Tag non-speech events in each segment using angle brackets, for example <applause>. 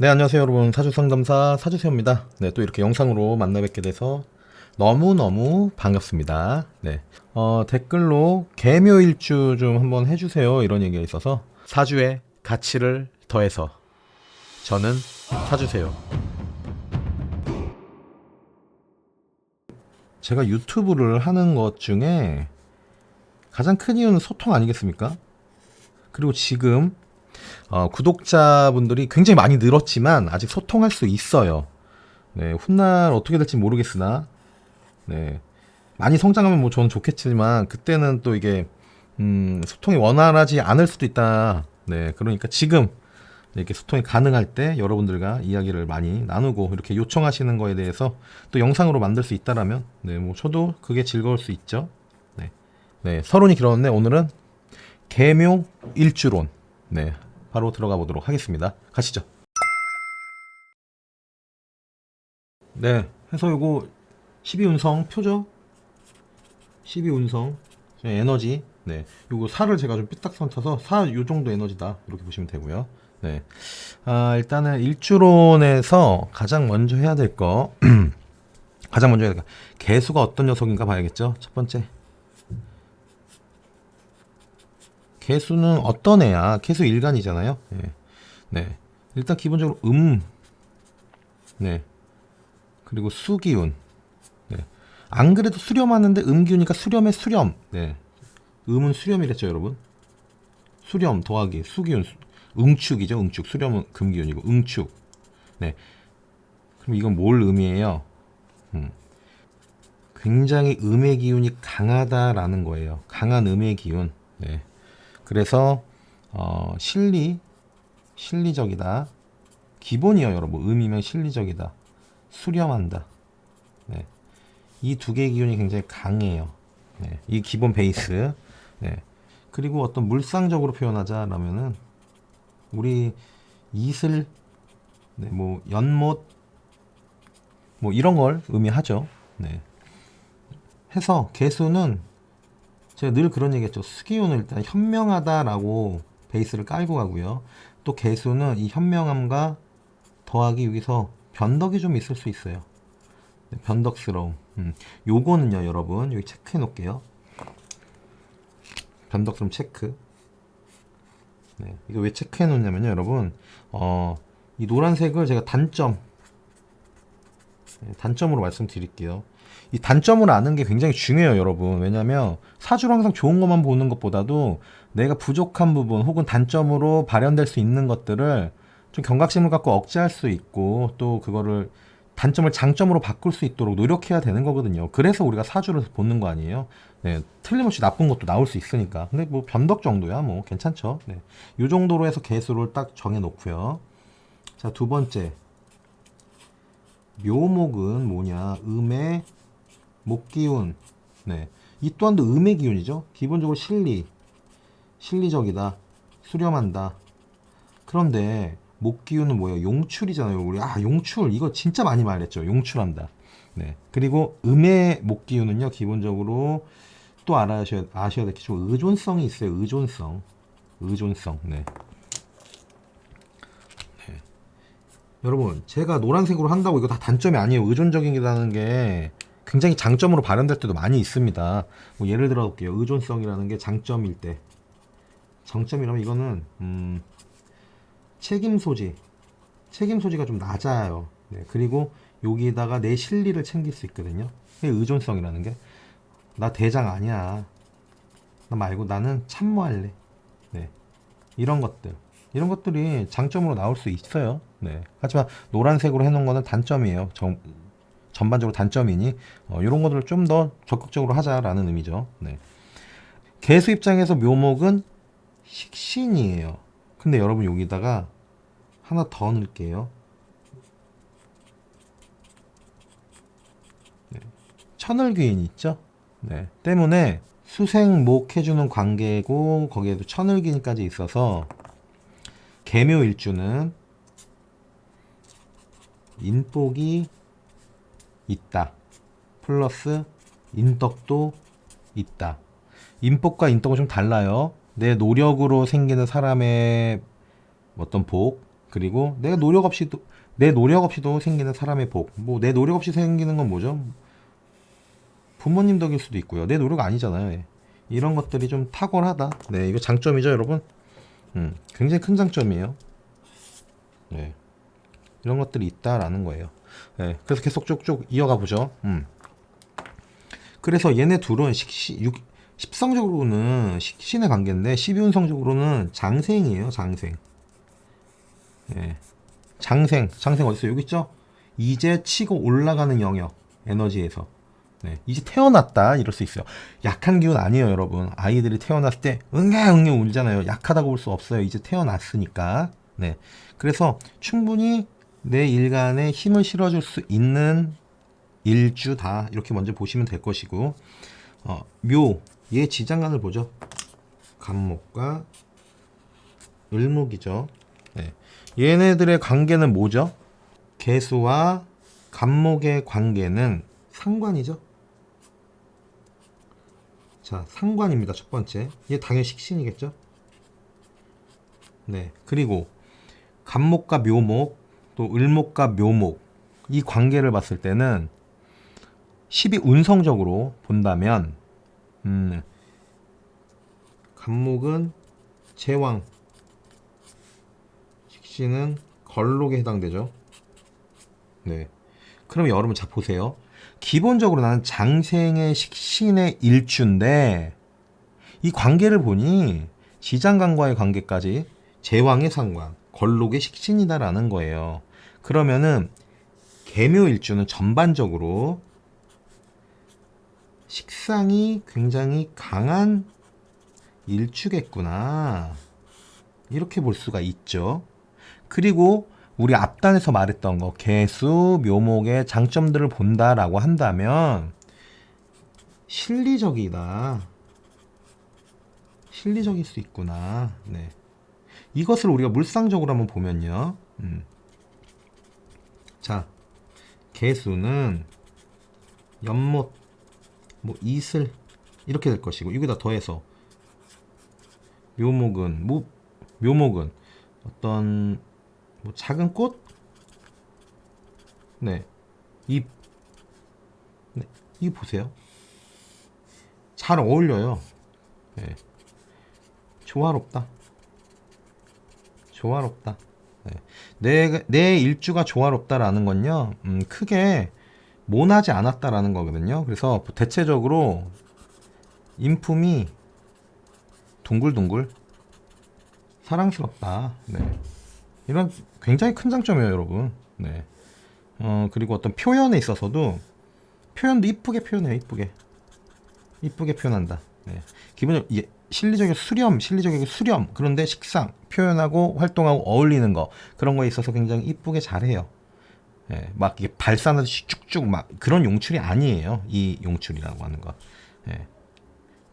네, 안녕하세요, 여러분. 사주상담사 사주세요입니다. 네, 또 이렇게 영상으로 만나 뵙게 돼서 너무너무 반갑습니다. 네. 어, 댓글로 개묘일주 좀 한번 해주세요. 이런 얘기가 있어서 사주의 가치를 더해서 저는 사주세요. 제가 유튜브를 하는 것 중에 가장 큰 이유는 소통 아니겠습니까? 그리고 지금 어, 구독자분들이 굉장히 많이 늘었지만 아직 소통할 수 있어요. 네, 훗날 어떻게 될지 모르겠으나 네, 많이 성장하면 뭐 저는 좋겠지만 그때는 또 이게 음, 소통이 원활하지 않을 수도 있다. 네, 그러니까 지금 이렇게 소통이 가능할 때 여러분들과 이야기를 많이 나누고 이렇게 요청하시는 거에 대해서 또 영상으로 만들 수 있다라면 네, 뭐 저도 그게 즐거울 수 있죠. 네, 네, 서론이 길었는데 오늘은 개묘 일주론. 네, 바로 들어가 보도록 하겠습니다. 가시죠. 네, 해서 요거 12운성 표죠? 12운성 에너지. 네, 요거 살을 제가 좀 삐딱선 쳐서 사요 정도 에너지다 이렇게 보시면 되고요. 네, 아 일단은 일주론에서 가장 먼저 해야 될 거, <clears throat> 가장 먼저 해야 될 거, 개수가 어떤 녀석인가 봐야겠죠. 첫 번째. 개수는 어떤 애야? 개수 일간이잖아요. 네. 네. 일단 기본적으로 음. 네. 그리고 수기운. 네. 안 그래도 수렴하는데 음기운이니까 수렴의 수렴. 네. 음은 수렴이랬죠, 여러분. 수렴 더하기 수기운. 응축이죠, 응축. 수렴은 금기운이고 응축. 네. 그럼 이건 뭘 의미해요? 음. 굉장히 음의 기운이 강하다라는 거예요. 강한 음의 기운. 네. 그래서 어, 실리 실리적이다. 기본이요, 여러분. 의미면 실리적이다. 수렴한다. 네. 이 두 개의 기운이 굉장히 강해요. 네. 이 기본 베이스. 네. 그리고 어떤 물상적으로 표현하자라면은 우리 이슬, 네, 뭐 연못, 뭐 이런 걸 의미하죠. 네. 해서 개수는 제가 늘 그런 얘기했죠. 수기운은 일단 현명하다라고 베이스를 깔고 가고요. 또 개수는 이 현명함과 더하기 여기서 변덕이 좀 있을 수 있어요. 네, 변덕스러움. 음. 요거는요, 여러분 여기 체크해 놓을게요. 변덕스러움 체크. 네, 이거 왜 체크해 놓냐면요, 여러분. 어, 이 노란색을 제가 단점, 네, 단점으로 말씀드릴게요. 이 단점을 아는 게 굉장히 중요해요, 여러분. 왜냐면 사주로 항상 좋은 것만 보는 것보다도 내가 부족한 부분 혹은 단점으로 발현될 수 있는 것들을 좀 경각심을 갖고 억제할 수 있고 또 그거를 단점을 장점으로 바꿀 수 있도록 노력해야 되는 거거든요. 그래서 우리가 사주를 보는 거 아니에요. 네, 틀림없이 나쁜 것도 나올 수 있으니까. 근데 뭐 변덕 정도야 뭐 괜찮죠. 네. 요 정도로 해서 개수를 딱 정해 놓고요. 자, 두 번째. 묘목은 뭐냐? 음의 목기운. 네. 이 또한도 음의 기운이죠. 기본적으로 실리. 실리적이다. 수렴한다. 그런데 목기운은 뭐예요? 용출이잖아요. 우리 아 용출 이거 진짜 많이 말했죠. 용출한다. 네. 그리고 음의 목기운은요. 기본적으로 또 알아셔야 아셔야 될 게 좀 의존성이 있어요. 의존성. 의존성. 네. 네. 여러분, 제가 노란색으로 한다고 이거 다 단점이 아니에요. 의존적이라는 게 굉장히 장점으로 발현될 때도 많이 있습니다. 뭐 예를 들어 볼게요. 의존성이라는 게 장점일 때. 장점이라면 이거는 음, 책임 소지. 책임 소지가 좀 낮아요. 네, 그리고 여기다가 내 실리를 챙길 수 있거든요. 의존성이라는 게. 나 대장 아니야. 나 말고 나는 참모할래. 네. 이런 것들. 이런 것들이 장점으로 나올 수 있어요. 네. 하지만 노란색으로 해놓은 거는 단점이에요. 정, 전반적으로 단점이니 어, 이런 것들을 좀 더 적극적으로 하자라는 의미죠. 네. 개수 입장에서 묘목은 식신이에요. 근데 여러분 여기다가 하나 더 넣을게요. 네. 천을귀인 있죠? 네. 때문에 수생목 해주는 관계고 거기에도 천을귀인까지 있어서 개묘일주는 인복이 있다. 플러스 인덕도 있다. 인복과 인덕은 좀 달라요. 내 노력으로 생기는 사람의 어떤 복, 그리고 내가 노력 없이도 내 노력 없이도 생기는 사람의 복. 뭐 내 노력 없이 생기는 건 뭐죠? 부모님 덕일 수도 있고요. 내 노력 아니잖아요. 예. 이런 것들이 좀 탁월하다. 네, 이거 장점이죠, 여러분. 음, 굉장히 큰 장점이에요. 네. 이런 것들이 있다라는 거예요. 네, 그래서 계속 쭉쭉 이어가 보죠. 음. 그래서 얘네 둘은 식시, 육, 십성적으로는 식신의 관계인데 12운성적으로는 장생이에요, 장생. 예. 장생, 장생 어디 있어요? 여기 있죠? 이제 치고 올라가는 영역, 에너지에서. 네. 이제 태어났다, 이럴 수 있어요. 약한 기운 아니에요, 여러분. 아이들이 태어났을 때, 응애, 응애 울잖아요. 약하다고 볼 수 없어요. 이제 태어났으니까. 네. 그래서 충분히 내 일간에 힘을 실어줄 수 있는 일주다. 이렇게 먼저 보시면 될 것이고, 어, 묘, 얘 지장간을 보죠. 간목과 을목이죠. 네. 얘네들의 관계는 뭐죠? 개수와 간목의 관계는 상관이죠. 자, 상관입니다. 첫 번째. 얘 당연히 식신이겠죠? 네. 그리고 간목과 묘목, 또 을목과 묘목, 이 관계를 봤을 때는 10이 운성적으로 본다면, 음, 간목은 제왕, 식신은 걸록에 해당되죠. 네. 그럼 여러분 자 보세요. 기본적으로 나는 장생의 식신의 일주인데 이 관계를 보니 지장간과의 관계까지 제왕의 상관, 걸록의 식신이다라는 거예요. 그러면은 개묘일주는 전반적으로 식상이 굉장히 강한 일주겠구나. 이렇게 볼 수가 있죠. 그리고 우리 앞단에서 말했던 거 개수, 묘목의 장점들을 본다라고 한다면 실리적이다. 실리적일 수 있구나. 네. 이것을 우리가 물상적으로 한번 보면요. 음. 자, 개수는 연못, 뭐 이슬 이렇게 될 것이고 여기다 더해서 묘목은 뭐 묘목은 어떤 뭐 작은 꽃, 네, 잎, 네, 이거 보세요. 잘 어울려요. 네. 조화롭다. 조화롭다. 네. 내, 내 일주가 조화롭다라는 건요, 음, 크게 모나지 않았다라는 거거든요. 그래서 대체적으로 인품이 둥글둥글 사랑스럽다. 네. 이런 굉장히 큰 장점이에요, 여러분. 네. 어, 그리고 어떤 표현에 있어서도 표현도 이쁘게 표현해요, 이쁘게. 이쁘게 표현한다. 네. 기본적으로 예, 실리적인 수렴, 실리적인 수렴. 그런데 식상, 표현하고 활동하고 어울리는 거 그런 거에 있어서 굉장히 이쁘게 잘해요. 예, 막 이게 발산하듯이 쭉쭉 막 그런 용출이 아니에요. 이 용출이라고 하는 거. 예.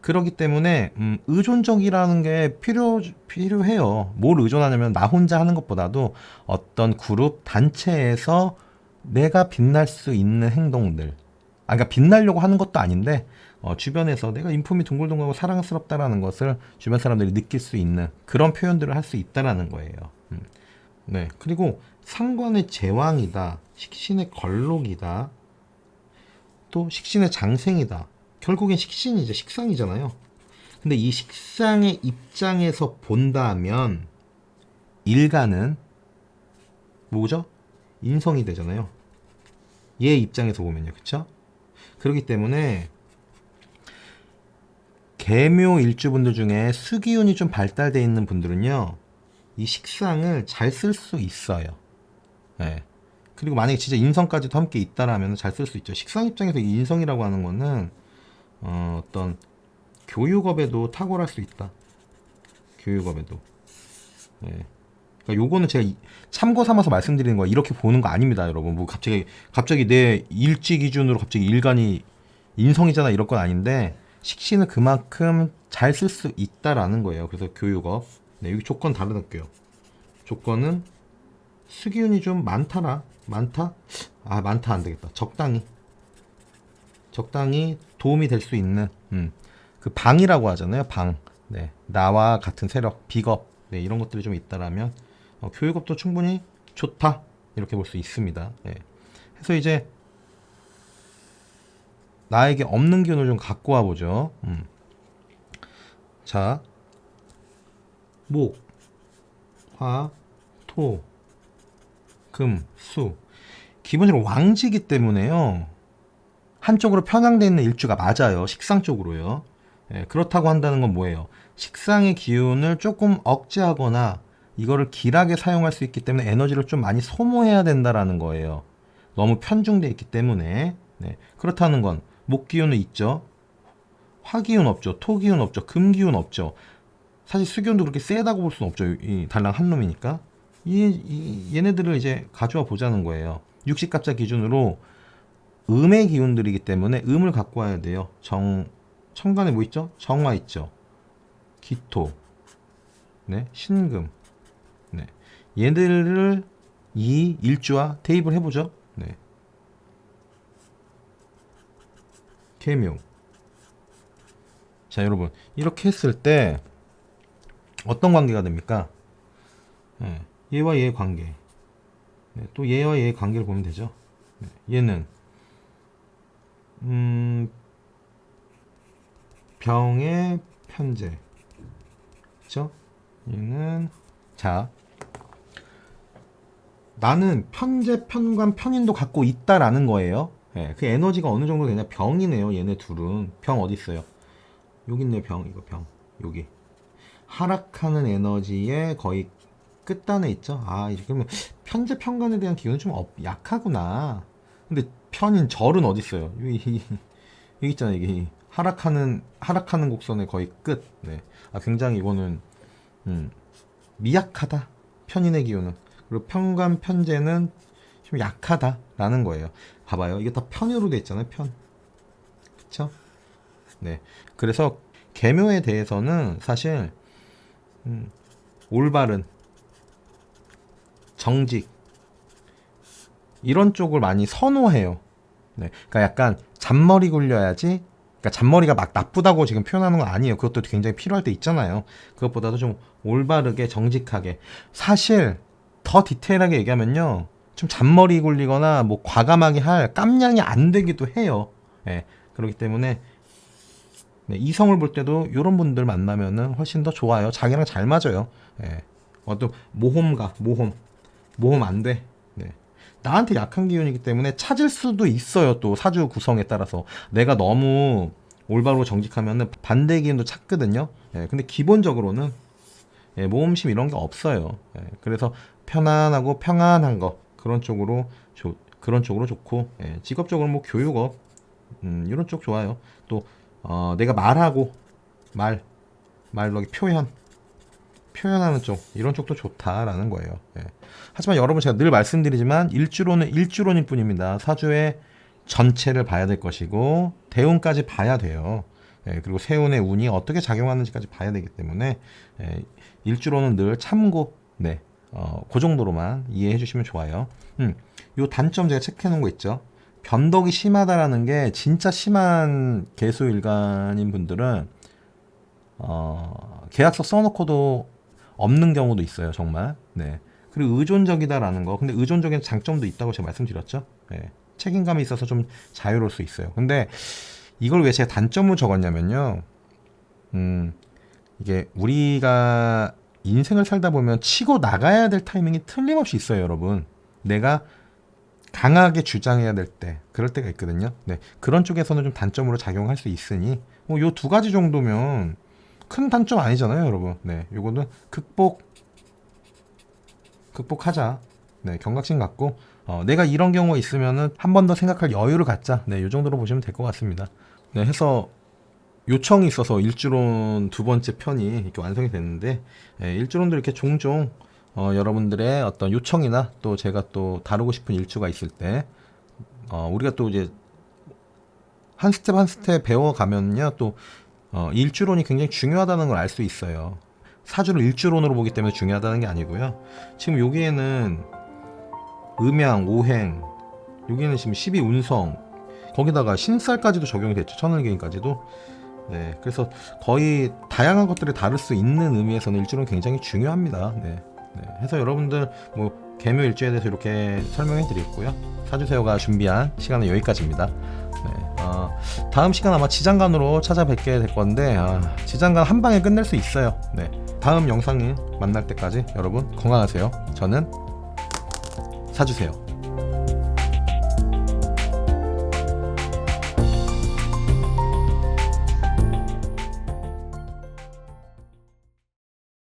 그렇기 때문에 음, 의존적이라는 게 필요 필요해요. 뭘 의존하냐면 나 혼자 하는 것보다도 어떤 그룹 단체에서 내가 빛날 수 있는 행동들. 아, 그러니까 빛나려고 하는 것도 아닌데 어, 주변에서 내가 인품이 둥글둥글하고 사랑스럽다라는 것을 주변 사람들이 느낄 수 있는 그런 표현들을 할 수 있다라는 거예요. 음. 네. 그리고 상관의 제왕이다. 식신의 걸록이다. 또 식신의 장생이다. 결국엔 식신이죠. 식상이잖아요. 근데 이 식상의 입장에서 본다면 일가는 뭐죠? 인성이 되잖아요. 얘 입장에서 보면요. 그쵸? 그렇기 때문에 개묘 일주분들 중에 수기운이 좀 발달되어 있는 분들은요. 이 식상을 잘 쓸 수 있어요. 네. 그리고 만약에 진짜 인성까지도 함께 있다라면 잘 쓸 수 있죠. 식상 입장에서 이 인성이라고 하는 거는 어, 어떤 교육업에도 탁월할 수 있다. 교육업에도. 네. 요거는 제가 이- 참고 삼아서 말씀드리는 거야. 이렇게 보는 거 아닙니다, 여러분. 뭐 갑자기 갑자기 내 일지 기준으로 갑자기 일간이 인성이잖아 이럴 건 아닌데 식신을 그만큼 잘 쓸 수 있다라는 거예요. 그래서 교육업. 네, 여기 조건 다르다게요. 조건은 수기운이 좀 많다라. 많다? 아, 많다 안 되겠다. 적당히. 적당히 도움이 될 수 있는 음, 그 방이라고 하잖아요. 방. 네. 나와 같은 세력, 비겁. 네, 이런 것들이 좀 있다라면 어, 교육업도 충분히 좋다 이렇게 볼 수 있습니다. 예. 그래서 이제 나에게 없는 기운을 좀 갖고 와 보죠. 음. 자, 목, 화, 토, 금, 수. 기본적으로 왕지기 때문에요. 한쪽으로 편향되어 있는 일주가 맞아요. 식상 쪽으로요. 예, 그렇다고 한다는 건 뭐예요? 식상의 기운을 조금 억제하거나 이거를 길하게 사용할 수 있기 때문에 에너지를 좀 많이 소모해야 된다라는 거예요. 너무 편중돼 있기 때문에 네, 그렇다는 건 목기운은 있죠. 화기운 없죠. 토기운 없죠. 금기운 없죠. 사실 수기운도 그렇게 세다고 볼 수는 없죠. 이 달랑 한 놈이니까. 이, 이 얘네들을 이제 가져와 보자는 거예요. 육식갑자 기준으로 음의 기운들이기 때문에 음을 갖고 와야 돼요. 정 천간에 뭐 있죠? 정화 있죠. 기토, 네, 신금, 네, 얘들을 이 일주와 대입을 해보죠. 네, 개묘. 자, 여러분 이렇게 했을 때 어떤 관계가 됩니까? 네, 얘와 얘의 관계. 네, 또 얘와 얘의 관계를 보면 되죠. 네, 얘는 음, 병의 편제. 그죠? 얘는 자 나는 편제, 편관, 편인도 갖고 있다라는 거예요. 예, 그 에너지가 어느 정도 되냐? 병이네요. 얘네 둘은 병 어디 있어요? 여기 있네 병 이거 병 여기 하락하는 에너지의 거의 끝단에 있죠. 아 하면 편제 편관에 대한 기운은 좀 업- 약하구나. 근데 편인 절은 어디 있어요? 여기 <laughs> 여기 여기 있잖아 이게 하락하는 하락하는 곡선의 거의 끝. 네. 아 굉장히 이거는 음, 미약하다. 편인의 기운은 그리고 편관 편제는 좀 약하다라는 거예요. 봐봐요. 이게 다 편으로 돼 있잖아요. 편. 그쵸? 네. 그래서 개묘에 대해서는 사실 음, 올바른 정직 이런 쪽을 많이 선호해요. 네. 그러니까 약간 잔머리 굴려야지. 그러니까 잔머리가 막 나쁘다고 지금 표현하는 건 아니에요. 그것도 굉장히 필요할 때 있잖아요. 그것보다도 좀 올바르게 정직하게. 사실 더 디테일하게 얘기하면요. 좀 잔머리 굴리거나 뭐 과감하게 할 깜냥이 안 되기도 해요. 예. 그렇기 때문에 네, 이성을 볼 때도 이런 분들 만나면은 훨씬 더 좋아요. 자기랑 잘 맞아요. 예. 어떤 모험가, 모험, 모험 안 돼. 네. 나한테 약한 기운이기 때문에 찾을 수도 있어요. 또 사주 구성에 따라서 내가 너무 올바로 정직하면은 반대 기운도 찾거든요. 예. 근데 기본적으로는 예, 모험심 이런 게 없어요. 예. 그래서 편안하고 평안한 거 그런 쪽으로 좋 그런 쪽으로 좋고 예. 직업적으로 뭐 교육업 음, 이런 쪽 좋아요. 또 어, 내가 말하고 말 말로 표현 표현하는 쪽 이런 쪽도 좋다라는 거예요. 예. 하지만 여러분 제가 늘 말씀드리지만 일주로는 일주론일 뿐입니다. 사주의 전체를 봐야 될 것이고 대운까지 봐야 돼요. 예, 그리고 세운의 운이 어떻게 작용하는지까지 봐야 되기 때문에 예, 일주로는 늘 참고 네, 어, 그 정도로만 이해해 주시면 좋아요. 음, 요 단점 제가 체크해 놓은 거 있죠. 변덕이 심하다라는 게 진짜 심한 개수 일간인 분들은 어, 계약서 써놓고도 없는 경우도 있어요, 정말. 네. 그리고 의존적이다라는 거. 근데 의존적인 장점도 있다고 제가 말씀드렸죠. 네. 책임감이 있어서 좀 자유로울 수 있어요. 근데 이걸 왜 제가 단점으로 적었냐면요. 음, 이게 우리가 인생을 살다 보면 치고 나가야 될 타이밍이 틀림없이 있어요, 여러분. 내가 강하게 주장해야 될 때, 그럴 때가 있거든요. 네. 그런 쪽에서는 좀 단점으로 작용할 수 있으니, 뭐, 요 두 가지 정도면 큰 단점 아니잖아요, 여러분. 네. 요거는 극복, 극복하자. 네. 경각심 갖고, 어, 내가 이런 경우가 있으면은 한 번 더 생각할 여유를 갖자. 네. 요 정도로 보시면 될 것 같습니다. 네. 해서 요청이 있어서 일주론 두 번째 편이 이렇게 완성이 됐는데, 예, 일주론도 이렇게 종종 어, 여러분들의 어떤 요청이나 또 제가 또 다루고 싶은 일주가 있을 때, 어, 우리가 또 이제 한 스텝 한 스텝 배워가면요, 또 어, 일주론이 굉장히 중요하다는 걸 알 수 있어요. 사주를 일주론으로 보기 때문에 중요하다는 게 아니고요. 지금 여기에는 음양, 오행, 여기는 지금 12운성, 거기다가 신살까지도 적용이 됐죠. 천을개인까지도. 네, 그래서 거의 다양한 것들을 다룰 수 있는 의미에서는 일주론 굉장히 중요합니다. 네, 네, 해서 여러분들 뭐 개묘 일주에 대해서 이렇게 설명해 드렸고요. 사주세요가 준비한 시간은 여기까지입니다. 네, 어, 다음 시간 아마 지장간으로 찾아뵙게 될 건데 아, 지장간 한 방에 끝낼 수 있어요. 네, 다음 영상을 만날 때까지 여러분 건강하세요. 저는 사주세요.